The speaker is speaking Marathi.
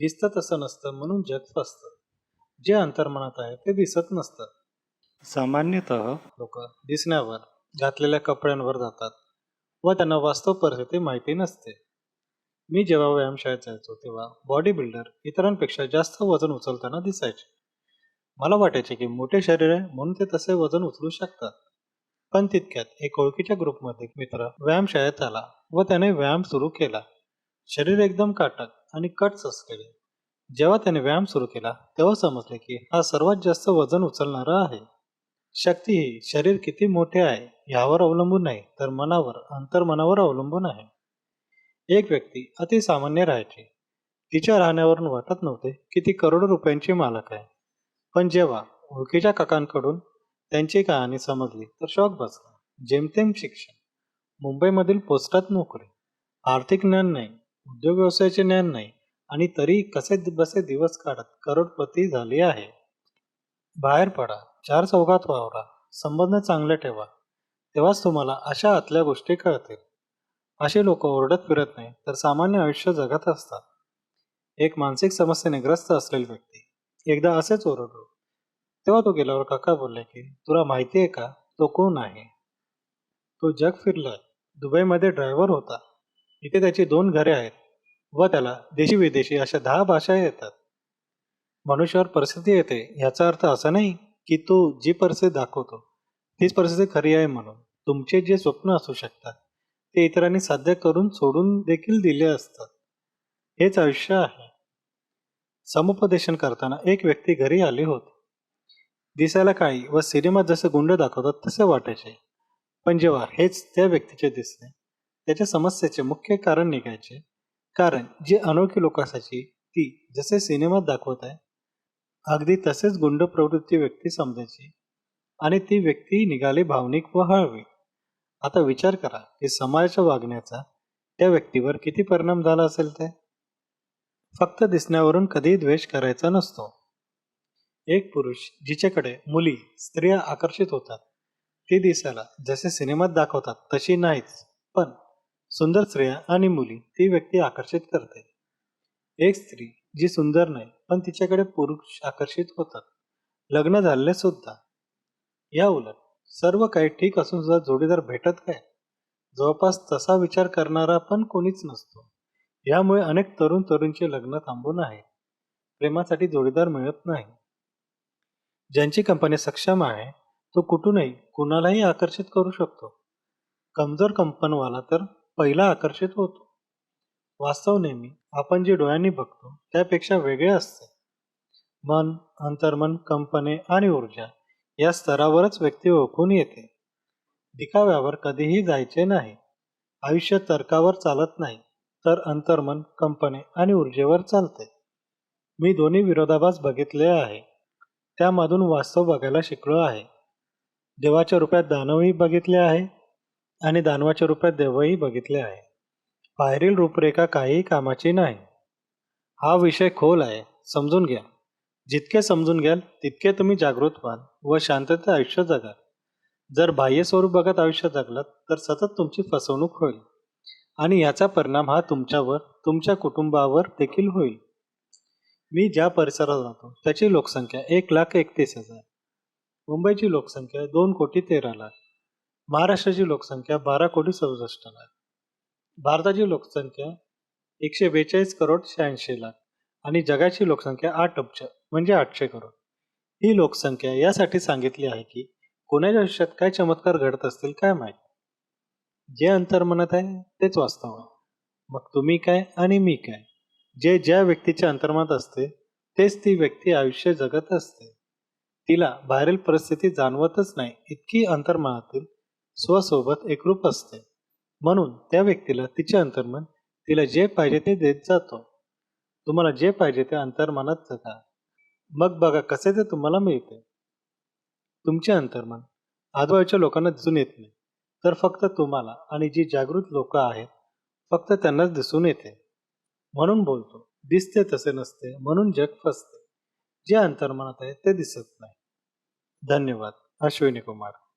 दिसतं तसं नसतं म्हणून जग फसतं. जे अंतर्मनात आहे ते दिसत नसतं. सामान्यतः लोक दिसण्यावर घातलेल्या कपड्यांवर जातात व त्यांना वास्तव परिस्थिती माहिती नसते. मी जेव्हा व्यायामशाळेत जायचो तेव्हा बॉडी बिल्डर इतरांपेक्षा जास्त वजन उचलताना दिसायचे. मला वाटायचे की मोठे शरीर आहे म्हणून ते तसे वजन उचलू शकतात. पण तितक्यात एक ओळखीच्या ग्रुपमध्ये मित्र व्यायामशाळेत आला व त्याने व्यायाम सुरू केला. शरीर एकदम काटक आणि कट्स असलेले. जेव्हा त्याने व्यायाम सुरू केला तेव्हा समजले की हा सर्वात जास्त वजन उचलणारा आहे. शक्ती ही शरीर किती मोठे आहे यावर अवलंबून नाही तर मनावर अंतर्मनावर अवलंबून आहे. एक व्यक्ती अतिसामान्य राहायची. तिच्या राहण्यावरून वाटत नव्हते की ती करोडो रुपयांची मालक आहे. पण जेव्हा ओळखीच्या काकांकडून त्यांची कहाणी समजली तर शॉक बसला. जेमतेम शिक्षण. मुंबईमधील पोस्टात नोकरी. आर्थिक ज्ञान नाही. उद्योग व्यवसायाचे ज्ञान नाही आणि तरी कसे बसे दिवस काढत करोडपती झाली आहे. बाहेर पडा चार चौघात वावरा संबंध चांगले ठेवा. तेव्हाच तुम्हाला अशा आतल्या गोष्टी कळतील. असे लोक ओरडत फिरत नाही तर सामान्य आयुष्य जगत असतात. एक मानसिक समस्येने ग्रस्त असलेली व्यक्ती एकदा असेच ओरडलो. तेव्हा तो गेल्यावर काका बोलले की तुला माहिती आहे का तो कोण आहे? तो जग फिरलाय. दुबईमध्ये ड्रायव्हर होता. इथे त्याची दोन घरे आहेत व त्याला देशी विदेशी अशा दहा भाषा येतात. मनुष्यावर परिस्थिती येते याचा अर्थ असा नाही की तो जी परिस्थिती दाखवतो तीच परिस्थिती खरी आहे म्हणून. तुमचे जे स्वप्न असू शकतात ते इतरांनी साध्य करून सोडून देखील दिले असतात. हेच आयुष्य आहे. समुपदेशन करताना एक व्यक्ती घरी आली होती. दिसायला काही व सिनेमात जसे गुंड दाखवतात तसे वाटायचे. पण जेव्हा हेच त्या व्यक्तीचे दिसले त्याच्या समस्येचे मुख्य कारण निघायचे. कारण जी अनोळखी लोक असायची ती जसे सिनेमात दाखवत आहे अगदी तसेच गुंड प्रवृत्ती व्यक्ती समजायची आणि ती व्यक्ती निघाली भावनिक व हळवी. आता विचार करा की समाजाच्या वागण्याचा त्या व्यक्तीवर किती परिणाम झाला असेल ते? फक्त दिसण्यावरून कधीही द्वेष करायचा नसतो. एक पुरुष जिच्याकडे मुली स्त्रिया आकर्षित होतात ती दिसायला जसे सिनेमात दाखवतात तशी नाहीच. पण सुंदर स्त्रिया आणि मुली ती व्यक्ती आकर्षित करते. एक स्त्री जी सुंदर नाही पण तिच्याकडे पुरुष आकर्षित होतात. लग्न झाले सुद्धा. या उलट सर्व काही ठीक असून सुद्धा जोडीदार भेटत काय? जवळपास तसा विचार करणारा पण कोणीच नसतो. यामुळे अनेक तरुण तरुणचे लग्न थांबून आहे. प्रेमासाठी जोडीदार मिळत नाही. ज्यांची कंपनी सक्षम आहे तो कुठूनही कुणालाही आकर्षित करू शकतो. कमजोर कंपनवाला तर पहिला आकर्षित होतो. वास्तव नेहमी आपण जे डोळ्यांनी बघतो त्यापेक्षा वेगळे असते. मन अंतर्मन कंपने आणि ऊर्जा या स्तरावरच व्यक्ती ओळखून येते. दिखाव्यावर कधीही जायचे नाही. आयुष्य तर्कावर चालत नाही तर अंतर्मन कंपने आणि ऊर्जेवर चालते. मी दोन्ही विरोधाभास बघितले आहे. त्यामधून वास्तव बघायला शिकलो आहे. देवाच्या रूपात दानवही बघितले आहे. आणि दानवाच्या रूपात देवही बघितले आहे. बाहेरील रूपरेखा काही कामाची नाही. हा विषय खोल आहे. समजून घ्या. जितके समजून घ्याल तितके तुम्ही जागृत व्हाल व शांततेत आयुष्य जगाल. जर बाह्य स्वरूप बघत आयुष्य जगलात तर सतत तुमची फसवणूक होईल. आणि याचा परिणाम हा तुमच्यावर तुमच्या कुटुंबावर देखील होईल. मी ज्या परिसरात राहतो त्याची लोकसंख्या एक लाख एकतीस हजार. मुंबईची लोकसंख्या दोन कोटी तेरा लाख. महाराष्ट्राची लोकसंख्या बारा कोटी सदुसष्ट लाख. भारताची लोकसंख्या एकशे बेचाळीस करोड शहाऐंशी लाख आणि जगाची लोकसंख्या आठ अब्ज म्हणजे आठशे करोड. ही लोकसंख्या यासाठी सांगितली आहे की कोणाच्या आयुष्यात काय चमत्कार घडत असतील काय माहीत? जे अंतर्मनात आहे तेच वास्तव आहे. मग तुम्ही काय आणि मी काय? जे ज्या व्यक्तीच्या अंतर्मनात असते तेच ती व्यक्ती आयुष्य जगत असते. तिला बाहेरील परिस्थिती जाणवतच नाही इतकी अंतर्मनातील स्वसोबत एकरूप असते. म्हणून त्या व्यक्तीला तिचे अंतर्मन तिला जे पाहिजे ते देत जातो. तुम्हाला जे पाहिजे ते अंतर्मनात जगा. मग बघा कसे ते तुम्हाला मिळते. तुमचे अंतर्मन आजूबाजूच्या लोकांना दिसून येत नाही. तर फक्त तुम्हाला आणि जी जागृत लोक आहेत फक्त त्यांनाच दिसून येते. म्हणून बोलतो दिसते तसे नसते म्हणून जग फसते. जे अंतर्मनात आहे ते दिसत नाही. धन्यवाद. अश्विनी कुमार.